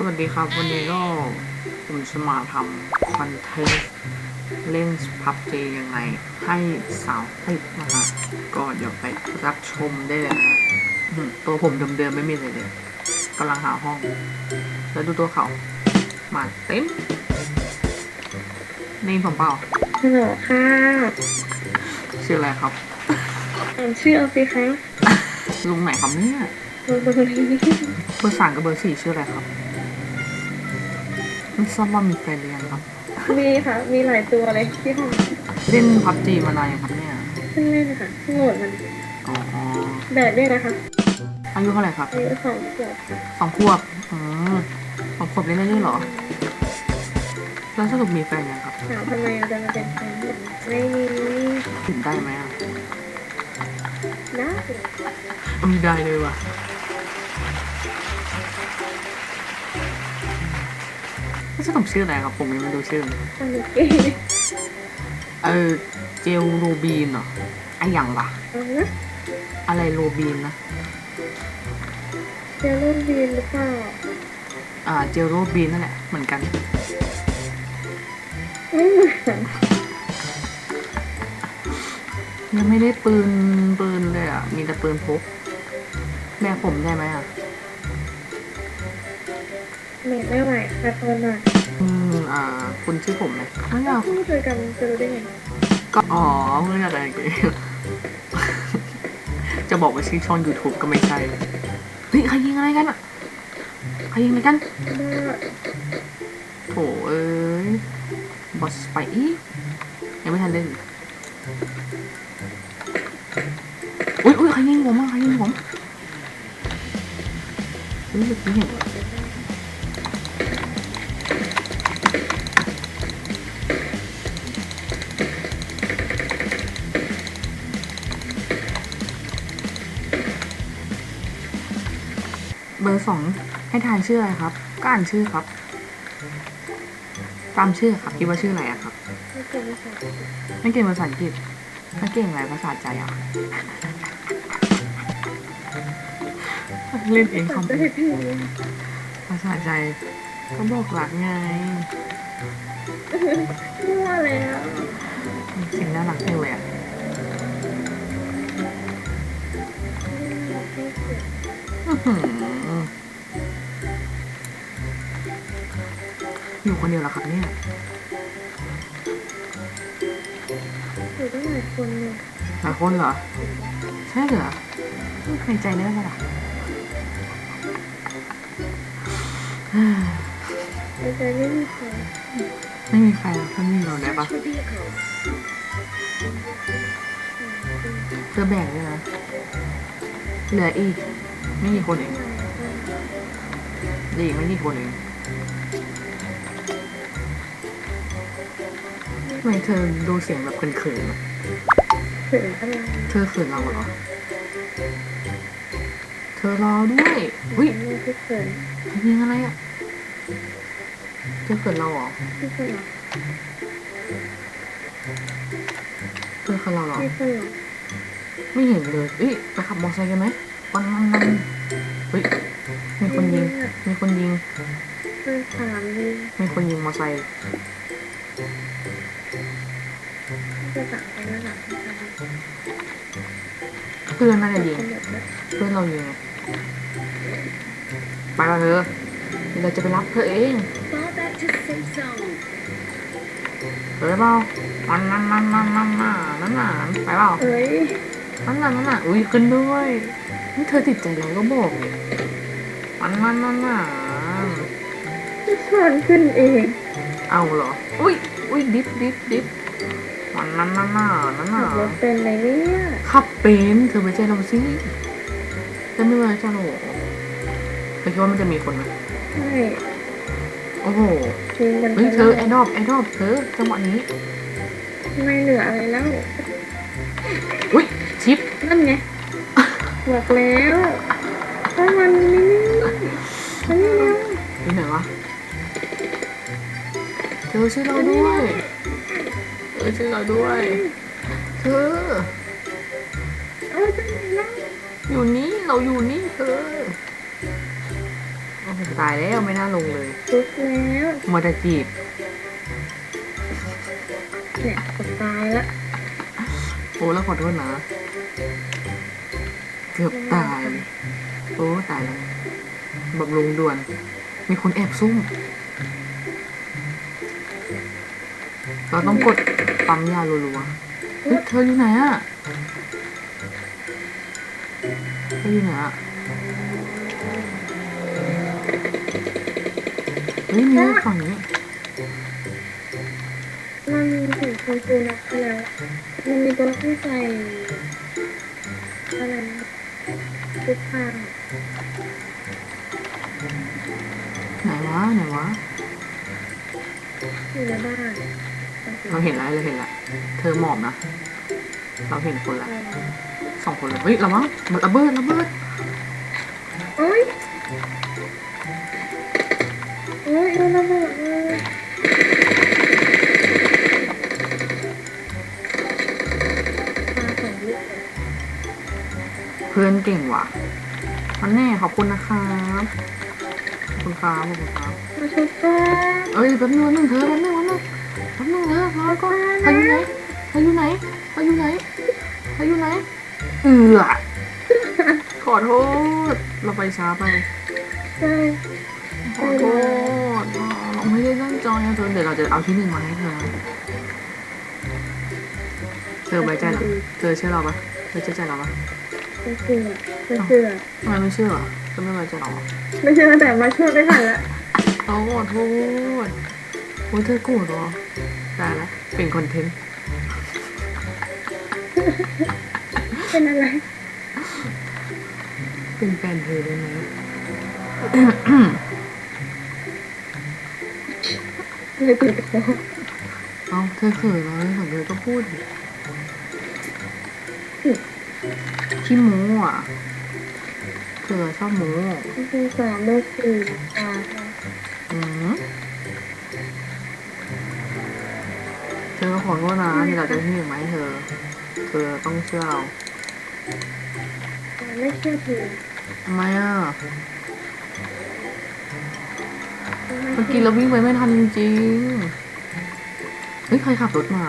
สวัสดีครับ วันนี้ก็ผมจะมาทำคอนเทนต์เล่นพับเจยังไง ให้สาวติดนะฮะก็เดี๋ยวไปรับชมได้เลยนะฮะอืมตัวผมเดิมๆไม่มีเลยเลยกำลังหาห้อง แล้วดูตัวเขามาเต็มนี่ผมเปล่าฮัลโหลค่ะชื่ออะไรครับอ่านชื่อเอาสิคะลุงไหนครับเนี่ยเบอร์เบอร์นี้เบอร์สามกับเบอร์สี่ชื่ออะไรครับ ไม่ทราบว่ามีแฟนหรือยังครับ มีค่ะ มีหลายตัวเลยที่ทเล่นพับจีมานานยังครับเนี่ยำเพิ่งเล่นค่ะเพิ่งโหลดมันอ๋อแบกด้วยนะคะอายุเท่าไหร่ครับอายุสองขวบค่ะสองขวบอืมสองขวบเล่นได้ด้วยเหรอ แล้วสรุปมีแฟนยังครับถามทำไมเราจะมาเป็นแฟนกันไม่มีถึงได้ไหมอะนะ ไม่ได้เลยว่ะ แล้วสรุปชื่ออะไรครับ ผมยังไม่รู้ชื่อทำเด็กเก๋เออเจลโรบีนเหรอไอหยังวะเอานะอะไรโรบีนนะเจอรุ่นบีนหรือเปล่าอ่าเจลโรบีนนั่นแหละเหมือนกัน ไม่เหมือนยังไม่ได้ปืนปืนเลยอะมีแต่ปืนพกแม่ผมได้ไหมอะ เมทไม่ไหวค่ะตอนน่ะอืมอ่า คุณชื่อผมไหมไม่อยากเพิ่งเจอกันจะรู้ได้ไงก็อ๋อไม่อยากอะไรกันจะบอกว่าชื่อช่อง YouTube ก็ไม่ใช่ เฮ้ยใครยิงอะไรกันอะใครยิงอะไรกันว่าโถเอ้ยบอสไปอีกยังไม่ทันเล่นอุ้ยอุ้ยใครยิงผมอะใครยิงผมเฮ้ยเมื่อกี้เห็น ร์สองให้ทานชื่ออะไรครับ ก็อ่านชื่อครับ ตามชื่อครับคิดว่าชื่ออะไรอะครับ ไม่เจอไม่ใช่ไม่เก่งภาษาอังกฤษไม่เก่งอะไรภาษาใจอะเล่นเองคอมได้พี่ภาษาใจ ก็บอกหลักไงมั่วแล้วสิ่งน่ารักจังเลยอะ อื้อหืออยู่คนเดียวเหรอครับเนี่ยอยู่ตั้งหลายคนเลยหลายคนเหรอ ใช่เหรอไม่เคยใจได้ปะล่ะในใจไม่มีใครไม่มีใครหรอกถ้ามีเราได้ปะเธอแบ่งด้วยนะเหลืออีก ไม่กี่คนเองเหลืออีกไม่กี่คนเองทำไมเธอดูเสียงแบบเขินๆอะเขินอะไรเธอเขินเราเหรอ เธอรอด้วยอุ้ยไม่ที่เขินยิงอะไรอะเธอเขินเราเหรอที่เขินหรอเธอเขินเราเหรอที่เขินหรอไม่เห็นเลยเอ้ยไปขับมอเตอร์ไซค์กันไหม ปันปันปันเฮ้ยมีคนยิง มีคนยิงเพื่อนถามเลยมีคนยิงมอเตอร์ไซค์จะสั่งไปแล้วหลังเพื่อนน่าจะยิงคนแบบนั้นเพื่อนเรายิงไงไปละเธอเดี๋ยวเราจะไปรับเธอเอง Fall back to safe zone. ไปเปล่ามันนั่นนั่นนั่นนั่นน่ะนั่นน่ะไปเปล่าเอ้ย นั่นน่ะนั่นน่ะอุ้ยขึ้นด้วย นี่เธอติดใจเราก็บอกดิมันนั่นนั่นน่ะที่ชวนขึ้นเอง เอาเหรอ อุ้ยอุ้ยดิฟดิฟดิฟมันนั่นนั่นน่ะนั่นขัน่ะบรถเป็นไหมเนี่ยขับเป็นเธอไปใจเราสิเธอไม่ไว้ใจเราเหรอเธอคิดว่ามันจะมีคนไหมใช่โอ้โหชิงกันไปเฮ้ยเธแล้อวไอดอลไอดอลเธอจังหวะนี้ไม่เหลืออะไรแล้ว อุ้ยชิปนั่นไง บอกแล้วถ้ามันนี่มันนี่เร็วอยู่ไหนวะเธอช่วยเราด้วยเธอช่วยเราด้วยเธอเอาไปไหนแล้วอยู่นี่เราอยู่นี่เธอโอ้โหผมตายแล้วไม่น่าลงเลยลุกแล้วมัวแต่จีบเนี่ยผมตายละโอ้แล้วขอโทษนะเกือบตายเลย โอ้ตายแล้วบำรุงด่วน มีคนแอบซุ่ม เราต้องกดปั๊มยารัวๆเฮ้ยเธออยู่ไหนอะเธออยู่ไหนอะเฮ้ยมีฝั่งนี้มันถึงคนคูนักแล้วมันมีตัวที่ใส่อะไรนะ ทุกข้างไหนวะไหนวะอยู่ในบ้านเราเห็นแล้วเราเห็นแล้วเธอหมอบนะ เราเห็นคนละสองคนเลยเฮ้ยระวังมันระเบิดระเบิดโอ้ยโอ้ยโดนระเบิดเลย พื่อนเก่งว่ะมันแน่ขอบคุณนะครับขอบคุณครับขอบคุณครับเอ้ยแป๊บนึงแป๊บนึงเธอแป๊บนึงแป๊บนึงแป๊บนึงเธอรอก่อนเธออยู่ไหนเธออยู่ไหนเธออยู่ไหนเธออยู่ไหนเอือขอโทษ เราไปช้าไปใช่ขอโทษเราไม่ได้ตั้งใจอะเธอเดี๋ยวเราจะเอาที่หนึ่งมาให้เธอเธอไว้ใจเหรอเธอเชื่อเราปะเธอเชื่อใจเราปะ ไม่เชื่อไม่เชื่อทำไมไม่เชื่อเธอไม่ไว้ใจเราอะไม่เชื่อแต่มาช่วยไม่ทันละเราขอโทษโอ้ยเธอโกรธเหรอตายแล้วเป็นคอนเทนต์ เป็นอะไร เป็นแฟนเธอได้ไหมเลยติดคอเอาเธอเขินเหรอเธอเธอก็พูดดิ ขี้โม้อะเธอชอบโม้คือสามโลกสี่ตาอืมเธอขอโทษนะที่เราจะที่หนึ่งไหมาให้เธอ เธอต้องเชื่อเราไม่เชื่อถือทำไมอะเมื่อกี้เราวิ่งไปไม่ทันจริงๆเฮ้ยใครขับรถมา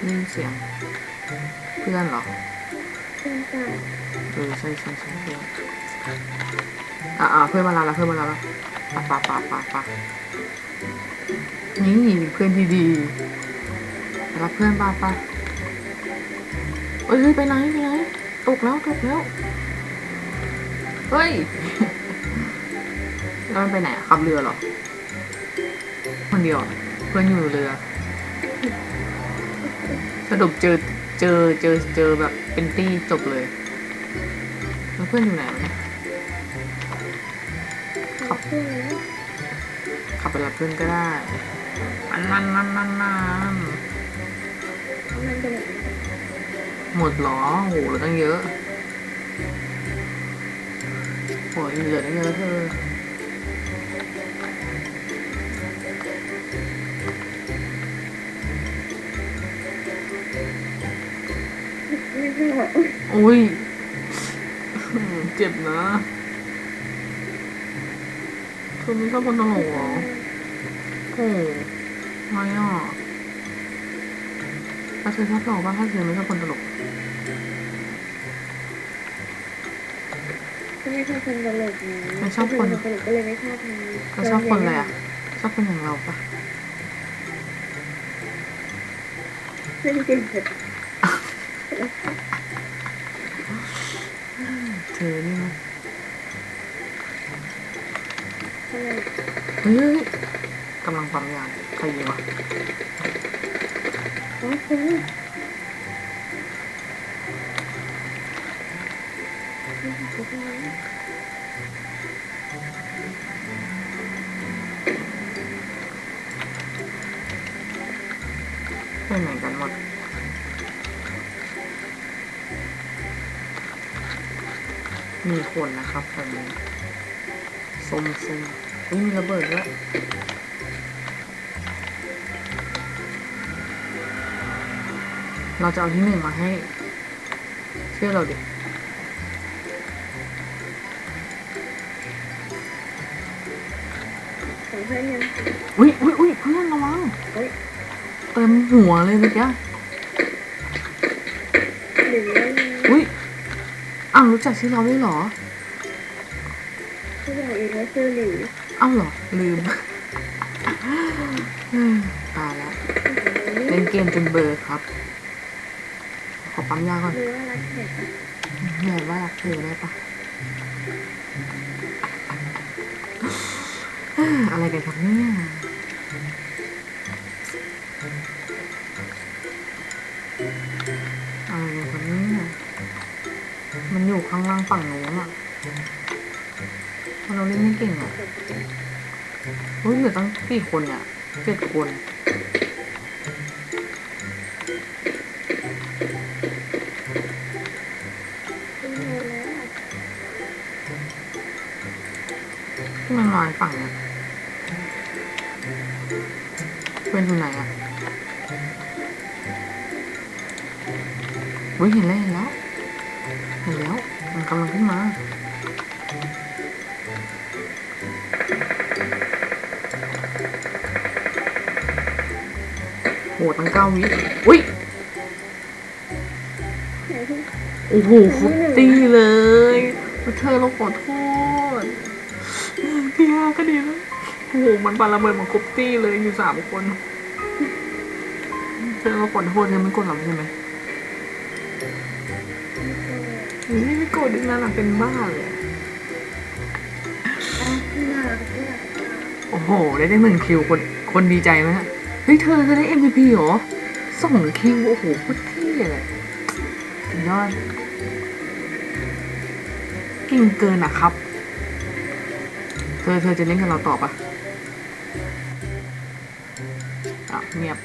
ได้ยินเสียง เพื่อนเหรอ เอใจเอใช่ใช่ใช่เพื่อนอะอะเพื่อนมาลาแล้วเพื่อนมาลาแล้วปะปะปะปะปะนี่เพื่อนที่ดีรับเพื่อนปะปะเอ้ยเฮ้ยไปไหนไปไหนตกแล้วตกแล้วเฮ้ยแล้วมันไปไหนขับเรือหรอคนเดียวเพื่อนอยู่เรือสรุปเจอเจอเจอเจอแบบ เป็นตี้จบเลยแล้วเพื่อนอยู่ไหนวะเนี่ยขับขับไปรับเพื่อนก็ได้มันมันมันมันมันมันหมดหรอโหเหลือตั้งเยอะโหเหลือตั้งเยอะเธอ ออุ้ยเจ็บนะเธอไม่ชอบคนตลกเหรอโอ้ทำไม่อะถ้าเธอชอบตลกบ้างถ้าเธอไม่ชอบคนตลกไม่ชอบคนตลกไม่ชอบคนตลกก็เลยไม่ชอบมันก็ชอบคนอะไรอะชอบคนอย่างเราปะไม่จริง เธอนี่นะทำไมเฮ้ยกำลังปั๊มยาใครยิงวะอ๋ คนนะครับตอนนี้ส้มส้มอุ้ยมีระเบิดด้วยเราจะเอาที่หนึ่งมาให้ เชื่อเราดิของเพื่อนยังอุ้ยอุ้ยอุ้ยเพื่อนระวังเฮ้ยเต็มหัวเลยเมื่อกี้หรือว่าอุ้ยอ้าวรู้จักชื่อเราด้วยเหรอ ที่บอกเองว่าชื่อหลิวอ้าวเหรอ ลืมเฮ้ยตายแล้วเล่นเกมจนเบลอร์ครับ ขอปั๊มยาก่อนหรือว่ารักแขกอะแม่ว่ารักเธอได้ปะเอ้ออะไรกันครับเนี่ยอะไรกันครับเนี่ยมันอยู่ข้างล่างฝั่งโน้นอะ เราเล่นไม่เก่งอะเฮ้ยเหลือตั้งกี่คนเนี่ยเจ็ดคนเป็นไงแล้วที่มันมาฝั่งเนี่ยเป็นอยู่ไหนอะเฮ้ยเห็นแล้วเห็นแล้ว ตั้งเก้าวิอุ้ยไหนที่โอ้โหฟุตตี้เลยเธอเราขอโทษพี่ฮาก็ดีแล้วโอ้โหมันปาระเบิดมาครบตี้เลยอยู่สามคน เธอเราขอโทษเธอไม่กดหรอกใช่ไหมเฮ้ยไม่กดดินั่นน่ะเป็นบ้าเลยอะน่ารักน่ารักโอ้โห ได้ได้หนึ่งคิวคนคนดีใจไหมฮะ เฮ้ยเธอเธอได้ MVP เหรอส่งคิวโอ้โหโคตรเท่เลยสุดยอดเก่งเกินอะครับ เธอเธอจะเล่นกับเราต่อปะอะเงียบ